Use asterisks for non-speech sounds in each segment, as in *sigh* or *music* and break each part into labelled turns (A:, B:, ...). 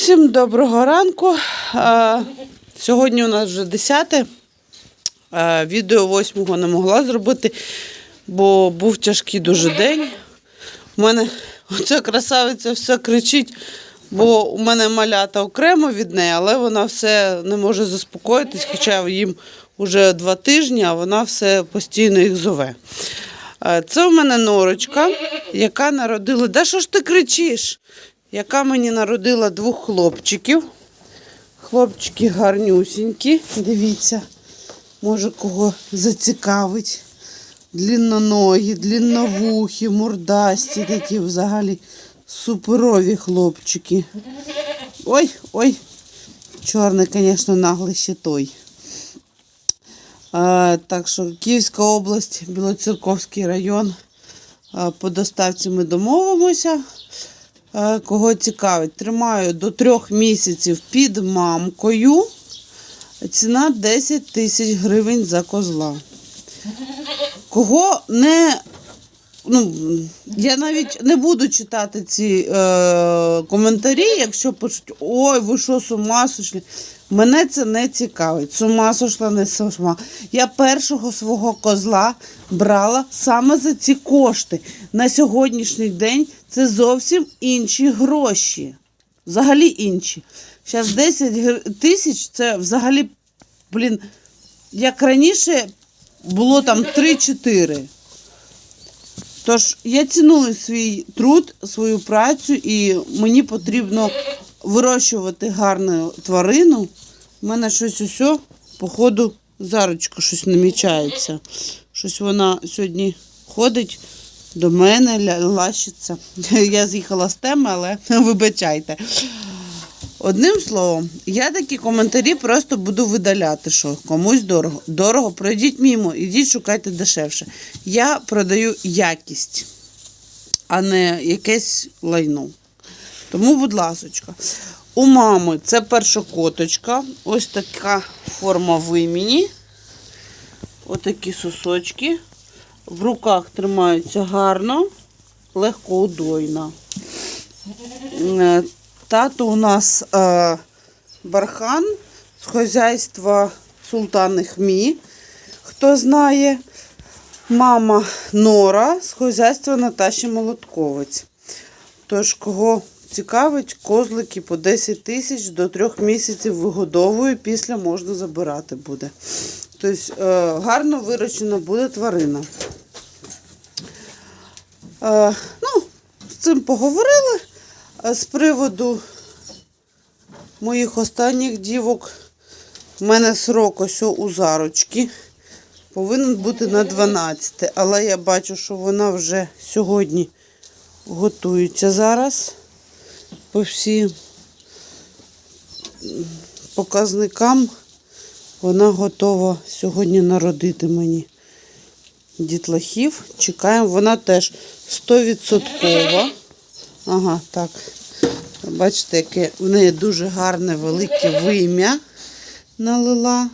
A: Всім доброго ранку. Сьогодні у нас вже 10. Е, Відео 8 не могла зробити, бо був тяжкий дуже день. У мене оця красавиця все кричить, бо у мене малята окремо від неї, але вона все не може заспокоїтись, хоча їм вже два тижні, а вона все постійно їх зове. Це у мене норочка, яка народила. Да що ж ти кричиш? Яка мені народила двох хлопчиків. Хлопчики гарнюсінькі. Дивіться, може кого зацікавить. Длінноногі, длінновухі, мордасті, такі взагалі суперові хлопчики. Ой, ой, чорний, звісно, наглий ще той. А, так що Київська область, Білоцерковський район. По доставці ми домовимося. А, кого цікавить, тримаю до трьох місяців під мамкою. Ціна 10 тисяч гривень за козла. Кого не. Ну, я навіть не буду читати ці е, коментарі, якщо пишуть, ой, ви що, з ума? Мене це не цікавить. З ума сошла, не ума. Я першого свого козла брала саме за ці кошти. На сьогоднішній день це зовсім інші гроші. Взагалі інші. Зараз 10 тисяч це взагалі, блін, як раніше було там 3-4. Тож я ціную свій труд, свою працю, і мені потрібно вирощувати гарну тварину. У мене щось усе, походу, зарочка щось намічається. Щось вона сьогодні ходить до мене, лащиться. *laughs* Я з'їхала з теми, але *laughs* вибачайте. Одним словом, я такі коментарі просто буду видаляти, що комусь дорого. Дорого, пройдіть мімо, ідіть шукайте дешевше. Я продаю якість, а не якесь лайно. Тому, будь ласочка, у мами це перша коточка. Ось така форма виміні. Отакі сосочки. В руках тримаються гарно, легкоудойна. Е, Тато у нас е, бархан з хазяйства Султани Хмі. Хто знає, мама Нора з хазяйства Наташі Молотковець. Тож, кого цікавить, козлики по 10 тисяч до 3 місяців вигодовую, після можна забирати буде. Тобто е, гарно вирощена буде тварина. Е, ну, з цим поговорили. З приводу моїх останніх дівок, в мене срок ось у зарочки. Повинен бути на 12. Але я бачу, що вона вже сьогодні готується зараз по всім показникам. Вона готова сьогодні народити мені дітлахів. Чекаємо, вона теж 100%. Ага, так. Бачите, яке в неї дуже гарне велике вим'я налила.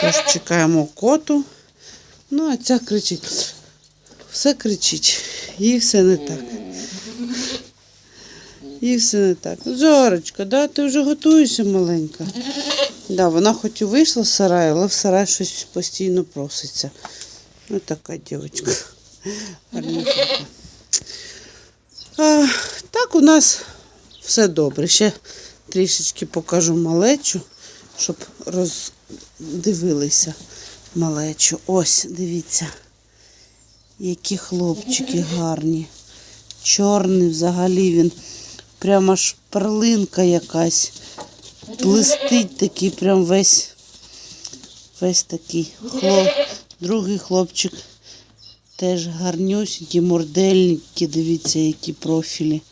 A: Тож чекаємо коту. Ну, а ця кричить. Все кричить. Їй все не так. Їй все не так. Зорочка, да, ти вже готуєшся маленька. *laughs* Да, вона хоч і вийшла з сараю, але в сарай щось постійно проситься. Ось така дівчинка. А, так, у нас все добре. Ще трішечки покажу малечу, щоб роздивилися малечу. Ось, дивіться, які хлопчики гарні. Чорний взагалі він. Прямо аж перлинка якась. Блистить такий, прям весь, весь такий. Хлоп. Другий хлопчик Теж гарнюсінькі, мордельники, дивіться, які профілі.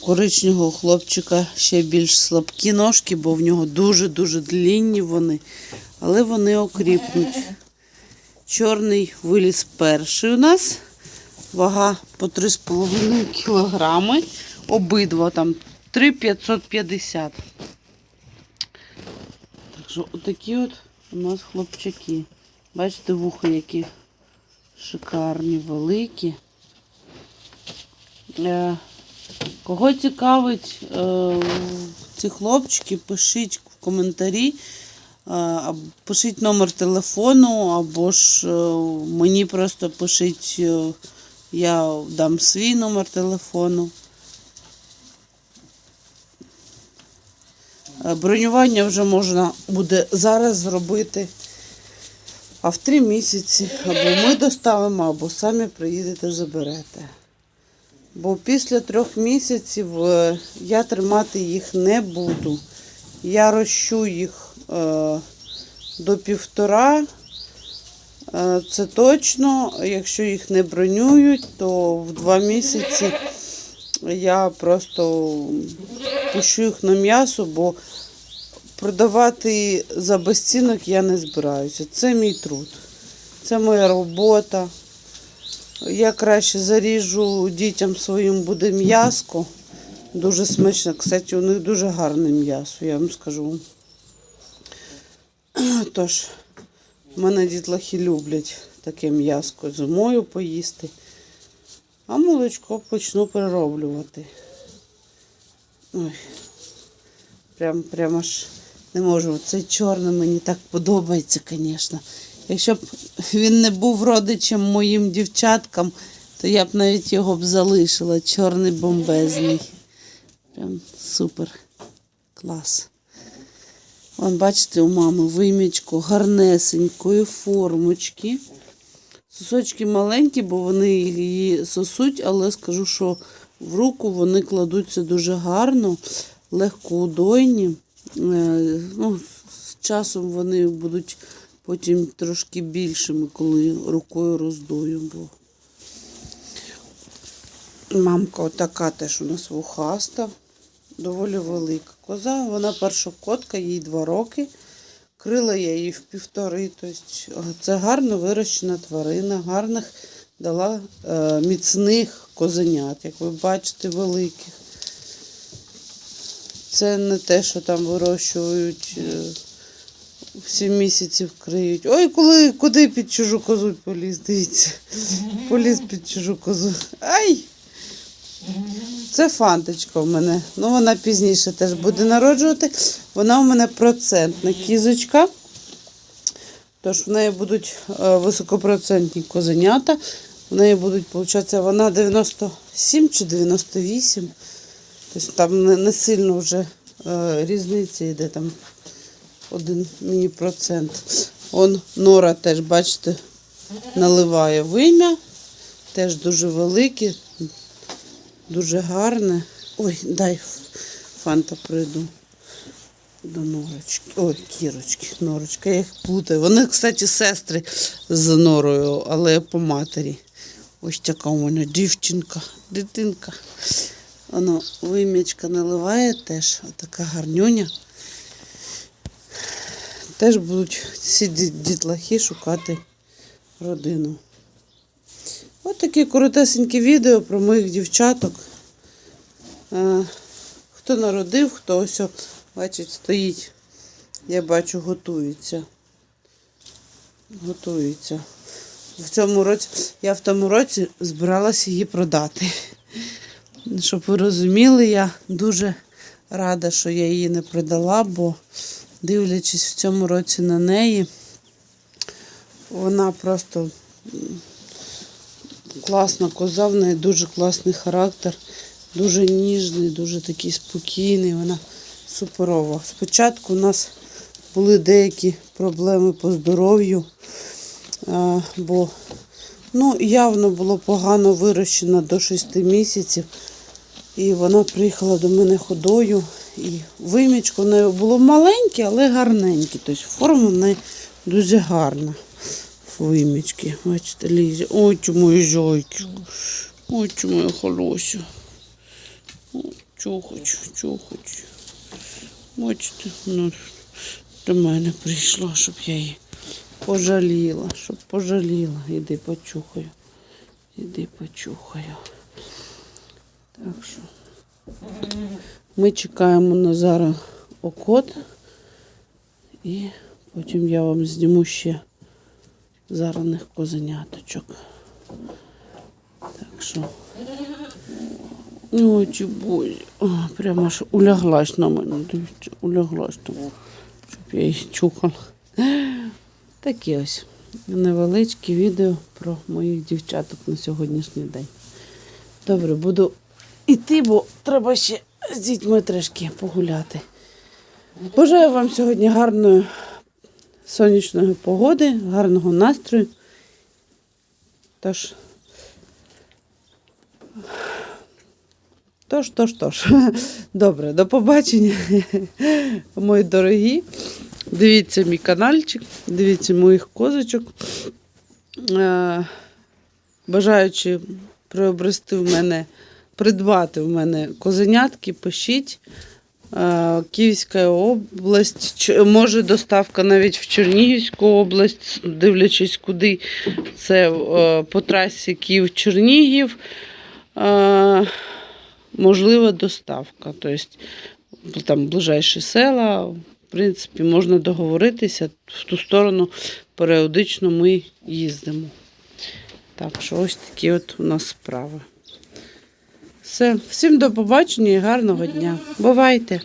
A: Коричневого хлопчика ще більш слабкі ножки, бо в нього дуже-дуже длінні вони, але вони окріпнуть. Чорний виліз перший у нас. Вага по 3,5 кілограми. Обидва там 3,550. Так що отакі от у нас хлопчаки. Бачите, вуха які шикарні, великі. Е, Кого цікавить е, ці хлопчики, пишіть в коментарі, е, пишіть номер телефону, або ж мені просто пишіть, я дам свій номер телефону. Е, Бронювання вже можна буде зараз зробити. А в три місяці або ми доставимо, або самі приїдете заберете. Бо після трьох місяців е, я тримати їх не буду. Я рощу їх е, до півтора. Е, це точно. Якщо їх не бронюють, то в два місяці я просто пущу їх на м'ясо, бо продавати за безцінок я не збираюся. Це мій труд. Це моя робота. Я краще заріжу дітям своїм буде м'яско. Дуже смачно. Кстати, у них дуже гарне м'ясо, я вам скажу. Тож, в мене дітлахи люблять таке м'яско зимою поїсти. А молочко почну перероблювати. Ой, прям, прям аж не можу. Цей чорний мені так подобається, звісно. Якщо б він не був родичем моїм дівчаткам, то я б навіть його б залишила. Чорний бомбезний. Прям супер. Клас. Вон, бачите, у мами вимічку гарнесенької формочки. Сосочки маленькі, бо вони її сосуть, але скажу, що в руку вони кладуться дуже гарно, легкоудойні. Е, Ну, з часом вони будуть потім трошки більшими, коли рукою роздую. Бо мамка отака теж у нас вухаста, доволі велика коза. Вона першокотка, їй два роки. Крила я її в півтори. Тобто це гарно вирощена тварина, гарних дала е, міцних козенят, як ви бачите, великих. Це не те, що там вирощують. Е, сім місяців криють. Ой, коли куди під чужу козу поліз, дивіться. *laughs* Поліз під чужу козу. Ай! Це фанточка в мене. Ну, вона пізніше теж буде народжувати. Вона у мене процентна кізочка. Тож в неї будуть е, високопроцентні козенята. В неї будуть, виходить, вона 97 чи 98. Тобто там не, сильно вже е, різниця йде там один мені процент. Он нора теж, бачите, наливає вим'я. Теж дуже велике, дуже гарне. Ой, дай фанта прийду до норочки. Ой, кірочки, норочка, я їх плутаю. Вони, кстати, сестри з норою, але по матері. Ось така у мене дівчинка, дитинка. Воно вим'ячка наливає теж, така гарнюня теж будуть ці дітлахи шукати родину. Ось такі коротесенькі відео про моїх дівчаток. Е, Хто народив, хто ось, бачить, стоїть. Я бачу, готується. Готується. В цьому році, я в тому році збиралася її продати. Щоб ви розуміли, я дуже рада, що я її не продала, бо дивлячись в цьому році на неї, вона просто класна коза, в неї дуже класний характер, дуже ніжний, дуже такий спокійний. Вона суперова. Спочатку у нас були деякі проблеми по здоров'ю, бо ну, явно було погано вирощена до 6 місяців. І вона приїхала до мене ходою. І вимічко в неї було маленьке, але гарненьке. Тобто форма в неї дуже гарна. Вимічки. Бачите, лізе. Ой, мої жойки. Ой, ти моя холося. Ой, чухоч, чухоч. Бачите, ну, до мене прийшла, щоб я її пожаліла, щоб пожаліла. Іди почухаю. Іди почухаю. Так що ми чекаємо на зараз окот. І потім я вам зніму ще зараних козеняточок. Так що. Ой, чи бой. Прямо аж уляглась на мене. Дивіться, уляглась там, щоб я її чухала. Такі ось невеличкі відео про моїх дівчаток на сьогоднішній день. Добре, буду йти, бо треба ще з дітьми трішки погуляти. Бажаю вам сьогодні гарної сонячної погоди, гарного настрою. Тож, тож, тож, тож. *laughs* Добре, до побачення, *laughs* мої дорогі. Дивіться мій каналчик, дивіться моїх козочок. Е, Бажаючи приобрести в мене, придбати в мене козенятки, пишіть. Е, Київська область, може доставка навіть в Чернігівську область, дивлячись куди. Це е, по трасі Київ-Чернігів. Е, Можлива доставка. Тобто там ближайші села. В принципі, можна договоритися. В ту сторону періодично ми їздимо. Так що ось такі от у нас справи. Все, всім до побачення і гарного дня. Бувайте!